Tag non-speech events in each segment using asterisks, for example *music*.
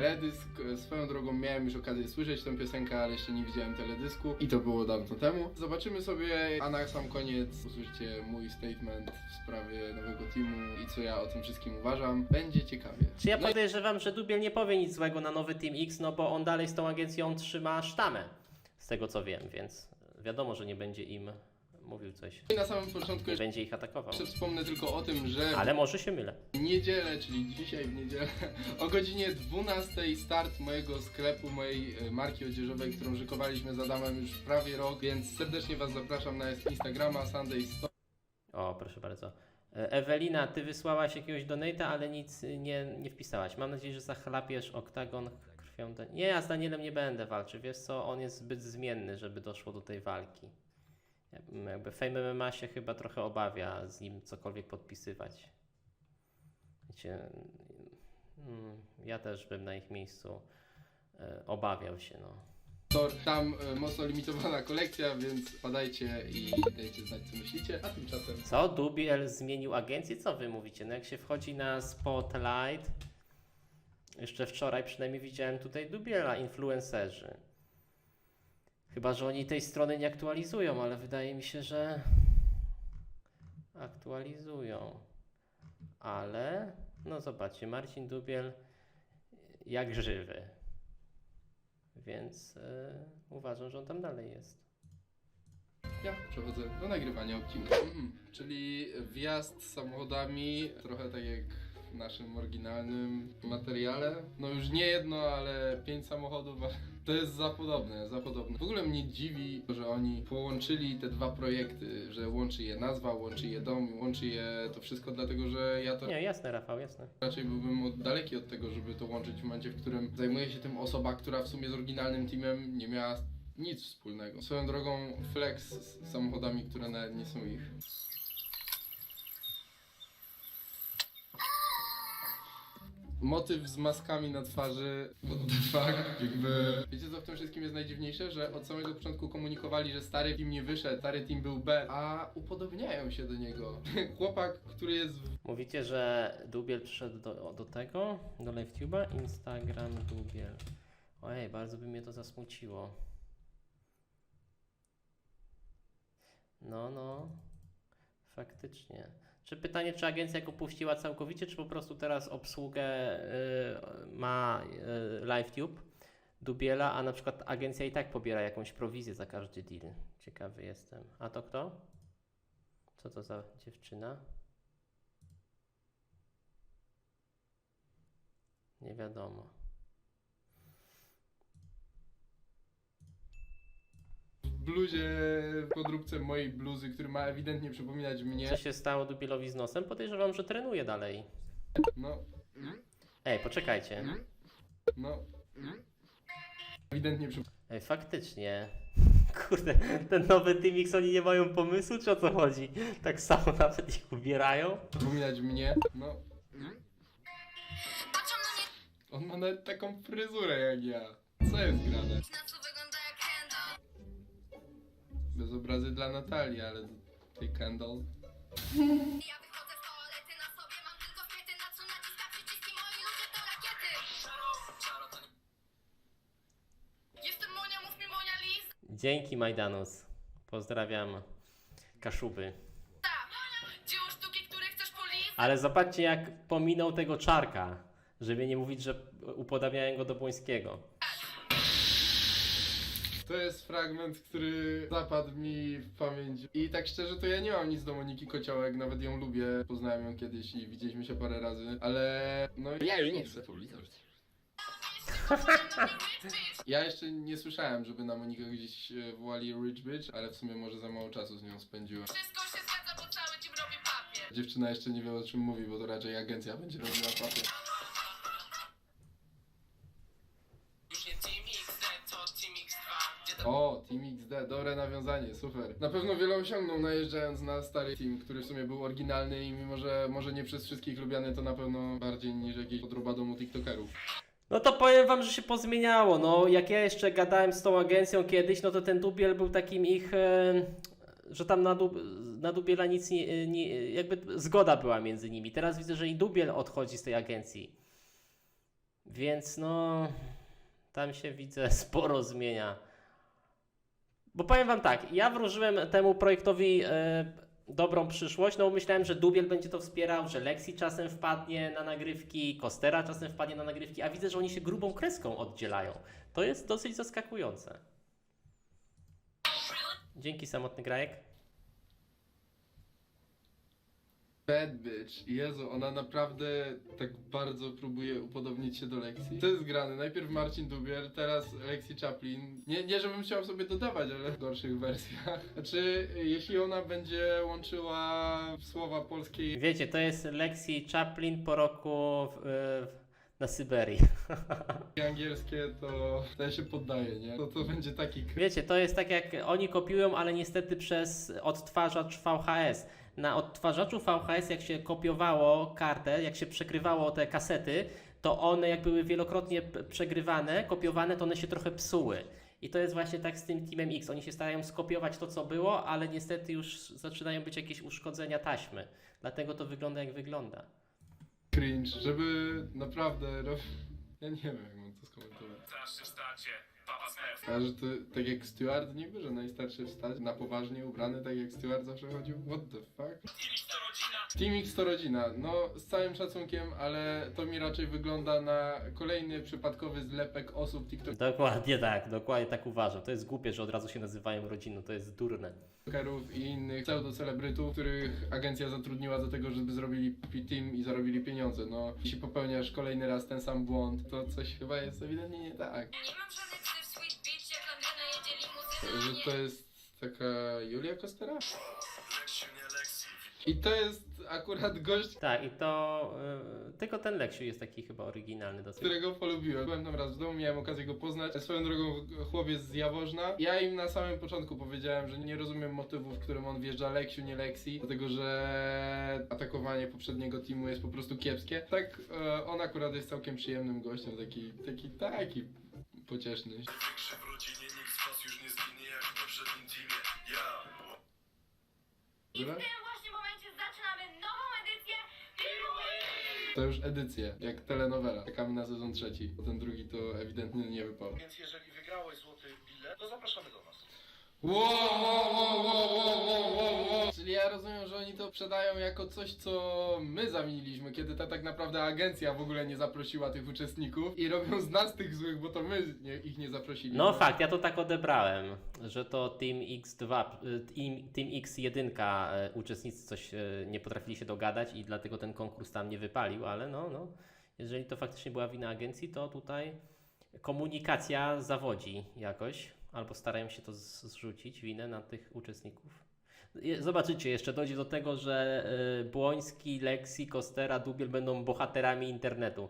Teledysk, e, swoją drogą miałem już okazję słyszeć tę piosenkę, ale jeszcze nie widziałem teledysku i to było dawno temu. Zobaczymy sobie, a na sam koniec usłyszycie mój statement w sprawie nowego teamu i co ja o tym wszystkim uważam. Będzie ciekawie. Czy ja No podejrzewam, że Dubiel nie powie nic złego na nowy Team X, no bo on dalej z tą agencją trzyma sztamę, z tego co wiem, więc wiadomo, że nie będzie im mówił coś, I na samym początku nie jeszcze będzie ich atakował. wspomnę tylko o tym, że Ale może się mylę. w niedzielę, czyli dzisiaj w niedzielę, *laughs* o godzinie 12 start mojego sklepu, mojej e, marki odzieżowej, którą żykowaliśmy z Adamem już prawie rok, więc serdecznie Was zapraszam na Instagrama Sunday Store. O, proszę bardzo. E, Ewelina, ty wysłałaś jakiegoś donata, ale nic nie, nie wpisałaś. Mam nadzieję, że zachlapiesz oktagon krwią. Nie, ja z Danielem nie będę walczył. Wiesz co, on jest zbyt zmienny, żeby doszło do tej walki. Ja- Jakby Fame MMA się chyba trochę obawia z nim cokolwiek podpisywać. Wiecie, mm, ja też bym na ich miejscu e, obawiał się, no. Store. Tam e, mocno limitowana kolekcja, więc wpadajcie i dajcie znać co myślicie, a tymczasem Co? Dubiel zmienił agencję? Co wy mówicie? No jak się wchodzi na Spotlight, jeszcze wczoraj przynajmniej widziałem tutaj Dubiela, influencerzy. Chyba, że oni tej strony nie aktualizują, ale wydaje mi się, że aktualizują. Ale, no zobaczcie, Marcin Dubiel jak żywy. Więc e, uważam, że on tam dalej jest. ja przechodzę do nagrywania odcinka. Czyli wjazd samochodami, trochę tak jak w naszym oryginalnym materiale. No już nie jedno, ale pięć samochodów. To jest za podobne, za podobne. W ogóle mnie dziwi, że oni połączyli te dwa projekty, że łączy je nazwa, łączy je dom, łączy je to wszystko, dlatego że ja to Nie, jasne Rafał, jasne. Raczej byłbym od, daleki od tego, żeby to łączyć w momencie, w którym zajmuje się tym osoba, która w sumie z oryginalnym teamem nie miała nic wspólnego. Swoją drogą flex z samochodami, które nawet nie są ich. Motyw z maskami na twarzy, what the fuck, jakby... Wiecie co w tym wszystkim jest najdziwniejsze? Że od samego początku komunikowali, że stary team nie wyszedł, stary team był B, a upodobniają się do niego. *laughs* Chłopak, który jest Mówicie, że Dubiel przyszedł do, do tego, do LiveTube'a? Instagram Dubiel. Ojej, bardzo by mnie to zasmuciło. No, no. Faktycznie. Czy pytanie, czy agencja go puściła całkowicie, czy po prostu teraz obsługę y, ma y, LiveTube Dubiela, a na przykład agencja i tak pobiera jakąś prowizję za każdy deal. Ciekawy jestem. A to kto? Co to za dziewczyna? Nie wiadomo. Bluzie, w podróbce mojej bluzy, który ma ewidentnie przypominać mnie. Co się stało Dubielowi z nosem? Podejrzewam, że trenuje dalej. No, Ej, poczekajcie. no. Ewidentnie Ej, faktycznie. *laughs* Kurde, ten nowy Team X, oni nie mają pomysłu, czy o co chodzi? Tak samo nawet ich ubierają. przypominać mnie. No. On ma nawet taką fryzurę jak ja. Co jest grane? Na Bez obrazy dla Natalii, ale do tej Kendall. Ja wychodzę z toalety na sobie Mam tylko wkryty na co naciska przyciski Moi ludzie to rakiety Jestem Monia, mów mi Monia Dzięki Majdanus. Pozdrawiam Kaszuby. Dzieło sztuki, które chcesz polizać Ale zobaczcie, jak pominął tego czarka. Żeby nie mówić, że upodabniają go do Błońskiego. To jest fragment, który zapadł mi w pamięć. I tak szczerze, to ja nie mam nic do Moniki Kociołek, nawet ją lubię. Poznałem ją kiedyś i widzieliśmy się parę razy, ale no Ja już nie chcę. *laughs* Ja jeszcze nie słyszałem, żeby na Monikę gdzieś e, wołali Rich Bitch, ale w sumie może za mało czasu z nią spędziłem. Wszystko się zgadza, bo cały dzień robię papier Dziewczyna jeszcze nie wie o czym mówi, bo to raczej agencja będzie robiła papier. O, Team XD, dobre nawiązanie, super. Na pewno wiele osiągnął najeżdżając na stary team, który w sumie był oryginalny i mimo, że może nie przez wszystkich lubiany, to na pewno bardziej niż jakiś podroba domu tiktokerów. No to powiem wam, że się pozmieniało. No, jak ja jeszcze gadałem z tą agencją kiedyś, no to ten Dubiel był takim ich, e, że tam na, Dub, na Dubiela nic nie, nie, jakby zgoda była między nimi. Teraz widzę, że i Dubiel odchodzi z tej agencji. Więc no, tam się widzę *laughs* sporo zmienia. Bo powiem wam tak, ja wróżyłem temu projektowi e, dobrą przyszłość, no myślałem, że Dubiel będzie to wspierał, że Lexi czasem wpadnie na nagrywki, Kostera czasem wpadnie na nagrywki, a widzę, że oni się grubą kreską oddzielają. To jest dosyć zaskakujące. Dzięki samotny grajek. Bad bitch. Jezu, ona naprawdę tak bardzo próbuje upodobnić się do Lexi. To jest grane. Najpierw Marcin Dubiel, teraz Lexi Chaplin. Nie, nie żebym chciał sobie dodawać, ale w gorszych wersjach. Znaczy, jeśli ona będzie łączyła słowa polskie i Wiecie, to jest Lexi Chaplin po roku w, w, na Syberii. *laughs* angielskie, to, to ja się poddaję, nie? To to będzie taki Wiecie, to jest tak jak oni kopiują, ale niestety przez odtwarzacz VHS. Na odtwarzaczu VHS, jak się kopiowało kartę, jak się przekrywało te kasety, to one jak były wielokrotnie przegrywane, kopiowane, to one się trochę psuły. I to jest właśnie tak z tym Teamem X. Oni się starają skopiować to, co było, ale niestety już zaczynają być jakieś uszkodzenia taśmy. Dlatego to wygląda jak wygląda. cringe, żeby naprawdę... Ja nie wiem, jak mam to skomentować. Strasznie Smurf. A że to tak jak Stewart niby, że najstarszy wstać, na poważnie ubrany, tak jak Stewart zawsze chodził? What the fuck? Filip to rodzina. Team X to rodzina. No, z całym szacunkiem, ale to mi raczej wygląda na kolejny przypadkowy zlepek osób Dokładnie tak, dokładnie tak uważam. To jest głupie, że od razu się nazywają rodziną, to jest durne. TikTokerów i innych pseudo-celebrytów, których agencja zatrudniła do tego, żeby zrobili team i zarobili pieniądze. No, jeśli popełniasz kolejny raz ten sam błąd, to coś chyba jest ewidentnie nie tak. Nie mam żadnych Że to jest taka Julia Kostera? I to jest akurat gość, Tak, i to y, tylko ten Leksiu jest taki chyba oryginalny dosyć. którego polubiłem. Byłem tam raz w domu, miałem okazję go poznać. Swoją drogą chłopiec z Jaworzna. Ja im na samym początku powiedziałem, że nie rozumiem motywów, w którym on wjeżdża Leksiu, nie Lexi, dlatego że atakowanie poprzedniego teamu jest po prostu kiepskie. Tak, e, on akurat jest całkiem przyjemnym gościem, taki, taki, taki pocieszny. Większy w rodzinie, nikt z was już nie zginie jak w poprzednim teamie. Ja. I w tym właśnie momencie zaczynamy nową edycję Filmu To już edycje, jak telenowela. Czekamy na sezon trzeci. Ten drugi to ewidentnie nie wypał. Więc jeżeli wygrałeś złoty bilet, to zapraszamy do nas. Wow, wow, wow, ja rozumiem, że oni to sprzedają jako coś, co my zawiniliśmy, kiedy ta tak naprawdę agencja w ogóle nie zaprosiła tych uczestników i robią z nas tych złych, bo to my nie, ich nie zaprosili. No fakt, ja to tak odebrałem, że to Team X2, y, Team, Team X1 y, uczestnicy coś y, nie potrafili się dogadać i dlatego ten konkurs tam nie wypalił, ale no, no, jeżeli to faktycznie była wina agencji, to tutaj komunikacja zawodzi jakoś, albo starają się to zrzucić, winę na tych uczestników. Zobaczycie, jeszcze dojdzie do tego, że y, Błoński, Lexi, Kostera, Dubiel będą bohaterami internetu.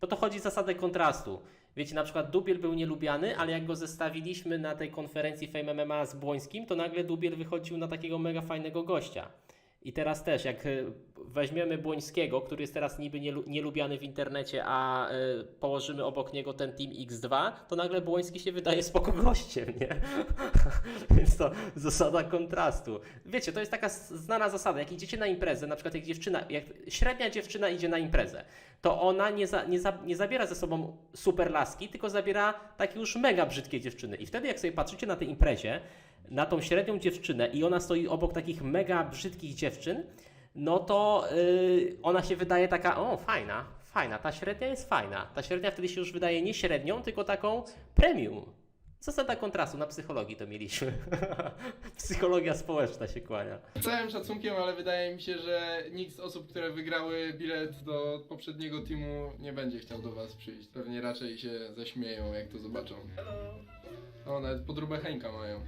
Bo to chodzi o zasadę kontrastu. Wiecie, na przykład Dubiel był nielubiany, ale jak go zestawiliśmy na tej konferencji Fame MMA z Błońskim, to nagle Dubiel wychodził na takiego mega fajnego gościa. I teraz też, jak e, weźmiemy Błońskiego, który jest teraz niby nielu- nielubiany w internecie, a e, położymy obok niego ten Team X2, to nagle Błoński się wydaje spoko gościem, nie? *laughs* Więc to zasada kontrastu. Wiecie, to jest taka znana zasada. Jak idziecie na imprezę, na przykład jak dziewczyna, jak średnia dziewczyna idzie na imprezę, to ona nie, za, nie, za, nie zabiera ze sobą super laski, tylko zabiera takie już mega brzydkie dziewczyny. I wtedy jak sobie patrzycie na tej imprezie, na tą średnią dziewczynę i ona stoi obok takich mega brzydkich dziewczyn, no to yy, ona się wydaje taka, o fajna, fajna, ta średnia jest fajna. Ta średnia wtedy się już wydaje nie średnią, tylko taką premium. Zasada kontrastu, na psychologii to mieliśmy. *laughs* Psychologia społeczna się kłania. Z całym szacunkiem, ale wydaje mi się, że nikt z osób, które wygrały bilet do poprzedniego teamu nie będzie chciał do was przyjść. Pewnie raczej się zaśmieją, jak to zobaczą. O, nawet podróbę Henka mają.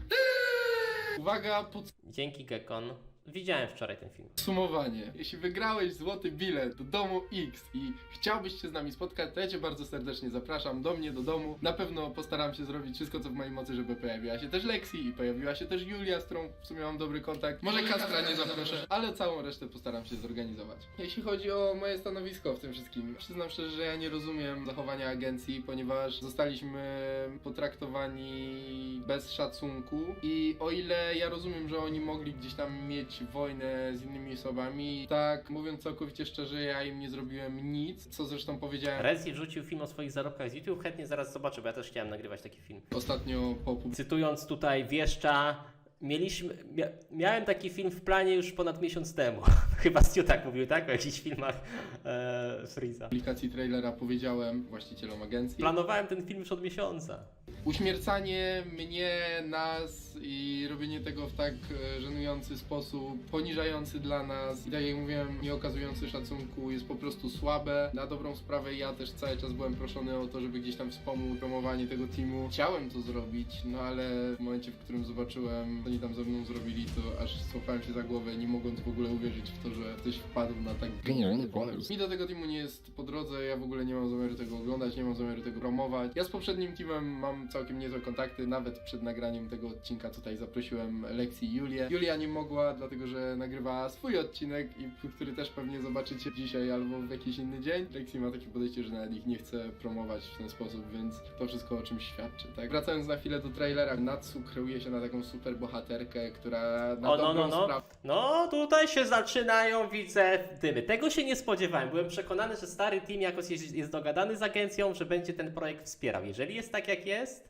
Uwaga, Dzięki Gekon. Widziałem wczoraj ten film. Podsumowanie. Jeśli wygrałeś złoty bilet do domu X i chciałbyś się z nami spotkać, to ja cię bardzo serdecznie zapraszam do mnie, do domu. Na pewno postaram się zrobić wszystko, co w mojej mocy, żeby pojawiła się też Lexi i pojawiła się też Julia, z którą w sumie mam dobry kontakt. Może Kaspra nie zaproszę, ale całą resztę postaram się zorganizować. Jeśli chodzi o moje stanowisko w tym wszystkim, przyznam szczerze, że ja nie rozumiem zachowania agencji, ponieważ zostaliśmy potraktowani bez szacunku i o ile ja rozumiem, że oni mogli gdzieś tam mieć toczyć wojnę z innymi osobami. Tak, mówiąc całkowicie szczerze, ja im nie zrobiłem nic, co zresztą powiedziałem Rezi wrzucił film o swoich zarobkach z YouTube, chętnie zaraz zobaczę, bo ja też chciałem nagrywać taki film. ostatnio po Cytując tutaj wieszcza, mieliśmy, mia, miałem taki film w planie już ponad miesiąc temu. *laughs* Chyba Stu tak mówił, tak? O jakichś filmach e, Freeza. publikacji trailera powiedziałem właścicielom agencji. Planowałem ten film już od miesiąca. Uśmiercanie mnie, nas i robienie tego w tak e, żenujący sposób, poniżający dla nas i tak jak mówiłem, nie okazujący szacunku jest po prostu słabe. Na dobrą sprawę ja też cały czas byłem proszony o to, żeby gdzieś tam wspomóc promowanie tego teamu. Chciałem to zrobić, no ale w momencie, w którym zobaczyłem, co oni tam ze mną zrobili, to aż złapałem się za głowę, nie mogąc w ogóle uwierzyć w to, że ktoś wpadł na tak genialny pomysł. Mi do tego teamu nie jest po drodze, ja w ogóle nie mam zamiaru tego oglądać, nie mam zamiaru tego promować. Ja z poprzednim teamem mam całkiem niezłe kontakty, nawet przed nagraniem tego odcinka tutaj zaprosiłem Lexi i Julię. Julia nie mogła, dlatego że nagrywała swój odcinek, i który też pewnie zobaczycie dzisiaj albo w jakiś inny dzień. Lexi ma takie podejście, że nawet ich nie chce promować w ten sposób, więc to wszystko o czymś świadczy, tak? Wracając na chwilę do trailera, Natsu kreuje się na taką super bohaterkę, która na O, no, no, no. sprawę No, tutaj się zaczynają, widzę, dymy. Tego się nie spodziewałem. Byłem przekonany, że stary team jakoś jest, jest dogadany z agencją, że będzie ten projekt wspierał. Jeżeli jest tak, jak jest,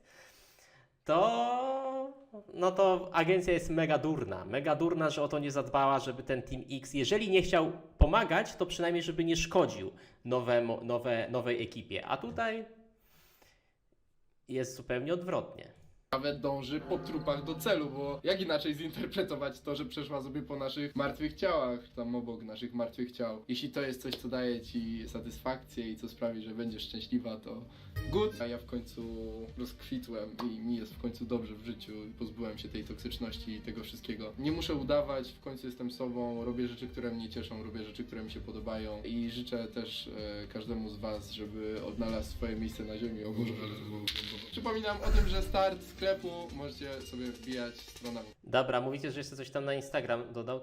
to... No to agencja jest mega durna. Mega durna, że o to nie zadbała, żeby ten Team X, jeżeli nie chciał pomagać, to przynajmniej, żeby nie szkodził nowemu, nowe, nowej ekipie. A tutaj jest zupełnie odwrotnie. Nawet dąży po trupach do celu, bo jak inaczej zinterpretować to, że przeszła sobie po naszych martwych ciałach, tam obok naszych martwych ciał. Jeśli to jest coś, co daje ci satysfakcję i co sprawi, że będziesz szczęśliwa, to good. A ja w końcu rozkwitłem i mi jest w końcu dobrze w życiu i pozbyłem się tej toksyczności i tego wszystkiego. Nie muszę udawać, w końcu jestem sobą, robię rzeczy, które mnie cieszą, robię rzeczy, które mi się podobają i życzę też e, każdemu z Was, żeby odnalazł swoje miejsce na ziemi. O Boże, ale to było... Przypominam o tym, że start sklepu możecie sobie wbijać stronę Dobra, mówicie, że jeszcze coś tam na Instagram dodał.